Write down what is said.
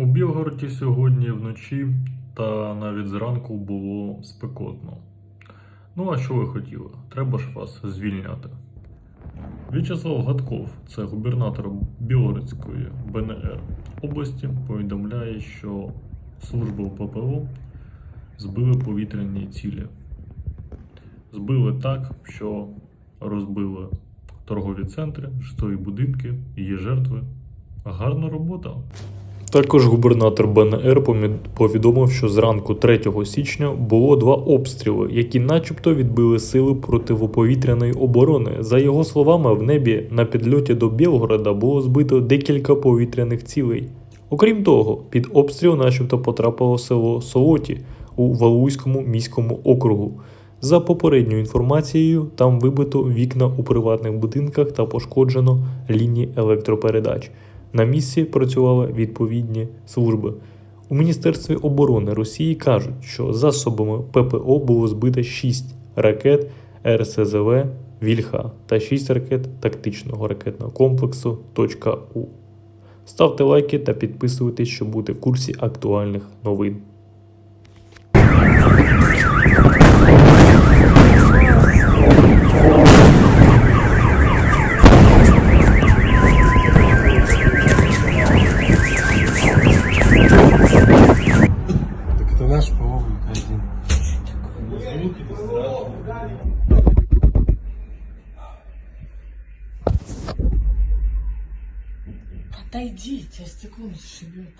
У Білгороді сьогодні вночі та навіть зранку було спекотно. Ну а що ви хотіли? Треба ж вас звільняти. В'ячеслав Гадков, це губернатор Білгородської БНР області, повідомляє, що служби ППО збили повітряні цілі. Збили так, що розбили торгові центри, житлові будинки, є жертви. Гарна робота. Також губернатор БНР повідомив, що зранку 3 січня було два обстріли, які начебто відбили сили противоповітряної оборони. За його словами, в небі на підльоті до Білгорода було збито декілька повітряних цілей. Окрім того, під обстріл начебто потрапило село Солоті у Валуйському міському округу. За попередньою інформацією, там вибито вікна у приватних будинках та пошкоджено лінії електропередач. На місці працювали відповідні служби. У Міністерстві оборони Росії кажуть, що засобами ППО було збито 6 ракет РСЗВ Вільха та 6 ракет тактичного ракетного комплексу «Точка-У». Ставте лайки та підписуйтесь, щоб бути в курсі актуальних новин. наш ПО один. Отойдите, а стекло зашибет.